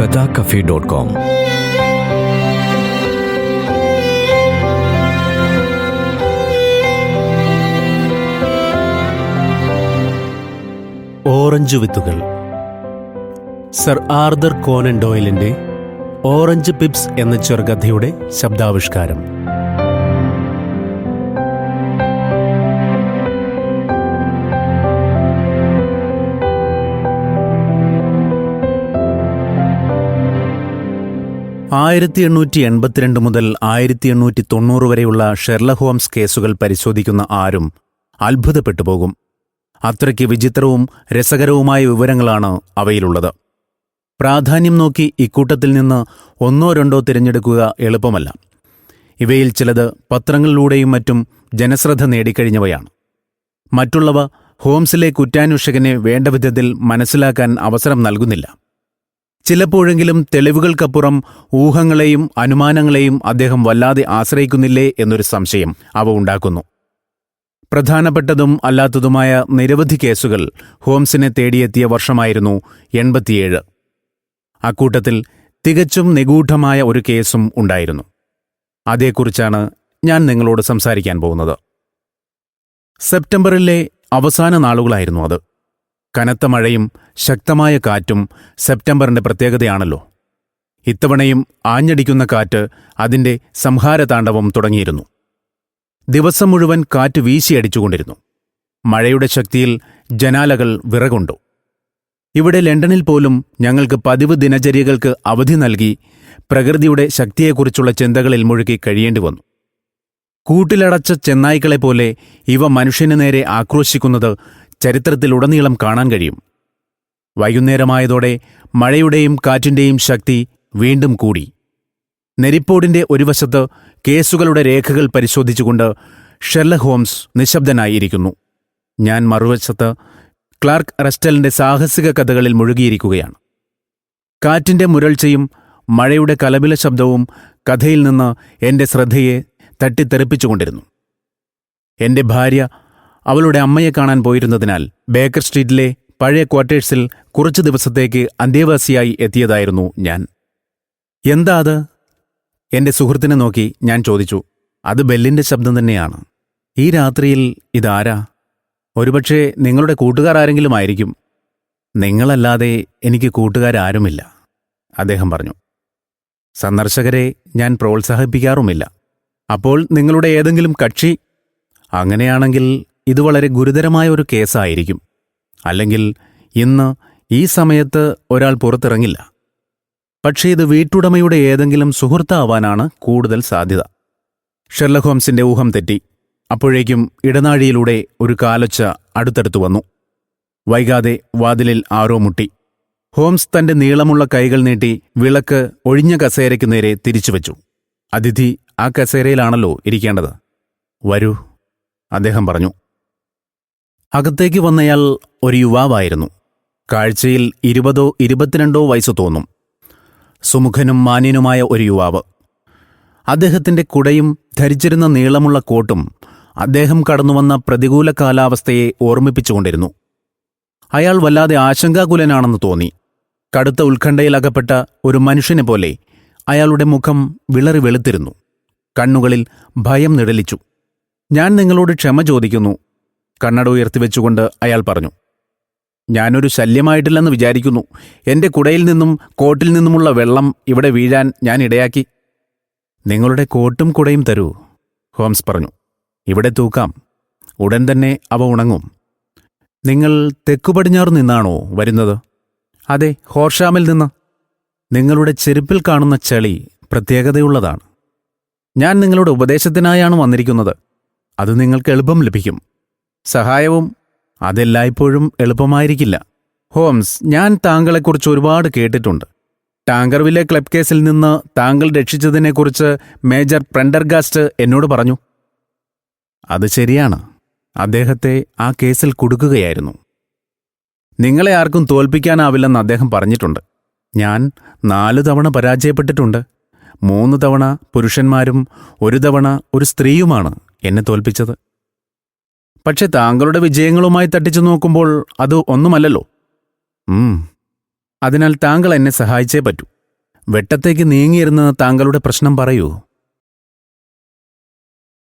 കഥാകഫേ dot com orange വിത്തുകൾ. Sir Arthur Conan ഡോയലിന്റെ orange pips എന്ന ചെറുകഥയുടെ ശബ്ദാവിഷ്കാരം. ആയിരത്തി എണ്ണൂറ്റി എൺപത്തിരണ്ട് മുതൽ ആയിരത്തി എണ്ണൂറ്റി തൊണ്ണൂറ് വരെയുള്ള ഷെർല ഹോംസ് കേസുകൾ പരിശോധിക്കുന്ന ആരും അത്ഭുതപ്പെട്ടു പോകും. അത്രയ്ക്ക് വിചിത്രവും രസകരവുമായ വിവരങ്ങളാണ് അവയിലുള്ളത്. പ്രാധാന്യം നോക്കി ഇക്കൂട്ടത്തിൽ നിന്ന് ഒന്നോ രണ്ടോ തിരഞ്ഞെടുക്കുക എളുപ്പമല്ല. ഇവയിൽ ചിലത് പത്രങ്ങളിലൂടെയും മറ്റും ജനശ്രദ്ധ നേടിക്കഴിഞ്ഞവയാണ്. മറ്റുള്ളവ ഹോംസിലെ കുറ്റാന്വേഷകനെ വേണ്ട വിധത്തിൽ മനസ്സിലാക്കാൻ അവസരം നൽകുന്നില്ല. ചിലപ്പോഴെങ്കിലും തെളിവുകൾക്കപ്പുറം ഊഹങ്ങളെയും അനുമാനങ്ങളെയും അദ്ദേഹം വല്ലാതെ ആശ്രയിക്കുന്നില്ലേ എന്നൊരു സംശയം അവ ഉണ്ടാക്കുന്നു. പ്രധാനപ്പെട്ടതും അല്ലാത്തതുമായ നിരവധി കേസുകൾ ഹോംസിനെ തേടിയെത്തിയ വർഷമായിരുന്നു എൺപത്തിയേഴ്. അക്കൂട്ടത്തിൽ തികച്ചും നിഗൂഢമായ ഒരു കേസും ഉണ്ടായിരുന്നു. അതേക്കുറിച്ചാണ് ഞാൻ നിങ്ങളോട് സംസാരിക്കാൻ പോകുന്നത്. സെപ്റ്റംബറിലെ അവസാന നാളുകളായിരുന്നു അത്. കനത്ത മഴയും ശക്തമായ കാറ്റും സെപ്റ്റംബറിന്റെ പ്രത്യേകതയാണല്ലോ. ഇത്തവണയും ആഞ്ഞടിക്കുന്ന കാറ്റ് അതിന്റെ സംഹാരതാണ്ഡവം തുടങ്ങിയിരുന്നു. ദിവസം മുഴുവൻ കാറ്റ് വീശിയടിച്ചുകൊണ്ടിരുന്നു. മഴയുടെ ശക്തിയിൽ ജനാലകൾ വിറകൊണ്ടു. ഇവിടെ ലണ്ടനിൽ പോലും ഞങ്ങൾക്ക് പതിവ് ദിനചര്യകൾക്ക് അവധി നൽകി പ്രകൃതിയുടെ ശക്തിയെക്കുറിച്ചുള്ള ചിന്തകളിൽ മുഴുകി കഴിയേണ്ടി വന്നു. കൂട്ടിലടച്ച ചെന്നായ്ക്കളെപ്പോലെ ഇവ മനുഷ്യനു നേരെ ആക്രോശിക്കുന്നത് ചരിത്രത്തിലുടനീളം കാണാൻ കഴിയും. വൈകുന്നേരമായതോടെ മഴയുടെയും കാറ്റിന്റെയും ശക്തി വീണ്ടും കൂടി. നെരിപ്പോടിന്റെ ഒരു വശത്ത് കേസുകളുടെ രേഖകൾ പരിശോധിച്ചുകൊണ്ട് ഷെർല ഹോംസ് നിശബ്ദനായിരിക്കുന്നു. ഞാൻ മറുവശത്ത് ക്ലാർക്ക് റസ്റ്റലിന്റെ സാഹസിക കഥകളിൽ മുഴുകിയിരിക്കുകയാണ്. കാറ്റിന്റെ മുരൾച്ചയും മഴയുടെ കലപില ശബ്ദവും കഥയിൽ നിന്ന് എന്റെ ശ്രദ്ധയെ തട്ടിത്തെറിപ്പിച്ചുകൊണ്ടിരുന്നു. എന്റെ ഭാര്യ അവളുടെ അമ്മയെ കാണാൻ പോയിരുന്നതിനാൽ ബേക്കർ സ്ട്രീറ്റിലെ പഴയ ക്വാർട്ടേഴ്സിൽ കുറച്ചു ദിവസത്തേക്ക് അന്തേവാസിയായി എത്തിയതായിരുന്നു ഞാൻ. എന്താ അത്? എന്റെ സുഹൃത്തിനെ നോക്കി ഞാൻ ചോദിച്ചു. അത് ബെല്ലിന്റെ ശബ്ദം തന്നെയാണ്. ഈ രാത്രിയിൽ ഇതാരാ? ഒരുപക്ഷെ നിങ്ങളുടെ കൂട്ടുകാർ ആരെങ്കിലും ആയിരിക്കും. നിങ്ങളല്ലാതെ എനിക്ക് കൂട്ടുകാരാരുമില്ല അദ്ദേഹം പറഞ്ഞു. സന്ദർശകരെ ഞാൻ പ്രോത്സാഹിപ്പിക്കാറുമില്ല. അപ്പോൾ നിങ്ങളുടെ ഏതെങ്കിലും കക്ഷി? അങ്ങനെയാണെങ്കിൽ ഇത് വളരെ ഗുരുതരമായ ഒരു കേസായിരിക്കും. അല്ലെങ്കിൽ ഇന്ന് ഈ സമയത്ത് ഒരാൾ പുറത്തിറങ്ങില്ല. പക്ഷേ ഇത് വീട്ടുടമയുടെ ഏതെങ്കിലും സുഹൃത്താവാനാണ് കൂടുതൽ സാധ്യത. ഷെർലക് ഹോംസിന്റെ ഊഹം തെറ്റി. അപ്പോഴേക്കും ഇടനാഴിയിലൂടെ ഒരു കാലൊച്ച അടുത്തടുത്തു വന്നു. വൈകാതെ വാതിലിൽ ആരോ മുട്ടി. ഹോംസ് തന്റെ നീളമുള്ള കൈകൾ നീട്ടി വിളക്ക് ഒഴിഞ്ഞ കസേരയ്ക്കു നേരെ തിരിച്ചുവച്ചു അതിഥി ആ കസേരയിലാണല്ലോ ഇരിക്കേണ്ടത്. വരൂ അദ്ദേഹം പറഞ്ഞു. അകത്തേക്ക് വന്നയാൾ ഒരു യുവാവായിരുന്നു. കാഴ്ചയിൽ ഇരുപതോ ഇരുപത്തിരണ്ടോ വയസ്സ് തോന്നും. സുമുഖനും മാന്യനുമായ ഒരു യുവാവ്. അദ്ദേഹത്തിന്റെ കുടയും ധരിച്ചിരുന്ന നീളമുള്ള കോട്ടും അദ്ദേഹം കടന്നുവന്ന പ്രതികൂല കാലാവസ്ഥയെ ഓർമ്മിപ്പിച്ചുകൊണ്ടിരുന്നു. അയാൾ വല്ലാതെ ആശങ്കാകുലനാണെന്ന് തോന്നി. കടുത്ത ഉത്കണ്ഠയിലകപ്പെട്ട ഒരു മനുഷ്യനെ പോലെ അയാളുടെ മുഖം വിളറി വെളുത്തിരുന്നു. കണ്ണുകളിൽ ഭയം നിഴലിച്ചു. ഞാൻ നിങ്ങളോട് ക്ഷമ ചോദിക്കുന്നു. കണ്ണട ഉയർത്തിവെച്ചുകൊണ്ട് അയാൾ പറഞ്ഞു ഞാനൊരു ശല്യമായിട്ടില്ലെന്ന് വിചാരിക്കുന്നു. എന്റെ കുടയിൽ നിന്നും കോട്ടിൽ നിന്നുമുള്ള വെള്ളം ഇവിടെ വീഴാൻ ഞാൻ ഇടയാക്കി. നിങ്ങളുടെ കോട്ടും കുടയും തരൂ ഹോംസ് പറഞ്ഞു. ഇവിടെ തൂക്കാം. ഉടൻ തന്നെ അവ ഉണങ്ങും. നിങ്ങൾ തെക്കു പടിഞ്ഞാറ് നിന്നാണോ വരുന്നത്? അതെ ഹോർഷാമിൽ നിന്ന്. നിങ്ങളുടെ ചെരുപ്പിൽ കാണുന്ന ചെളി പ്രത്യേകതയുള്ളതാണ്. ഞാൻ നിങ്ങളുടെ ഉപദേശത്തിനായാണ് വന്നിരിക്കുന്നത്. അത് നിങ്ങൾക്ക് എളുപ്പം ലഭിക്കും. സഹായവും അതെല്ലായ്പ്പോഴും എളുപ്പമായിരിക്കില്ല. ഹോംസ് ഞാൻ താങ്കളെക്കുറിച്ച് ഒരുപാട് കേട്ടിട്ടുണ്ട്. ടാങ്കർവിലെ ക്ലബ് കേസിൽ നിന്ന് താങ്കൾ രക്ഷിച്ചതിനെക്കുറിച്ച് മേജർ പ്രണ്ടർഗാസ്റ്റ് എന്നോട് പറഞ്ഞു. അത് ശരിയാണ്. അദ്ദേഹത്തെ ആ കേസിൽ കുടുക്കുകയായിരുന്നു. നിങ്ങളെ ആർക്കും തോൽപ്പിക്കാനാവില്ലെന്ന് അദ്ദേഹം പറഞ്ഞിട്ടുണ്ട്. ഞാൻ നാലു തവണ പരാജയപ്പെട്ടിട്ടുണ്ട്. മൂന്ന് തവണ പുരുഷന്മാരും ഒരു തവണ ഒരു സ്ത്രീയുമാണ് എന്നെ തോൽപ്പിച്ചത്. പക്ഷെ താങ്കളുടെ വിജയങ്ങളുമായി തട്ടിച്ചു നോക്കുമ്പോൾ അത് ഒന്നുമല്ലല്ലോ. അതിനാൽ താങ്കൾ എന്നെ സഹായിച്ചേ പറ്റൂ. വെട്ടത്തേക്ക് നീങ്ങിയിരുന്ന താങ്കളുടെ പ്രശ്നം പറയൂ.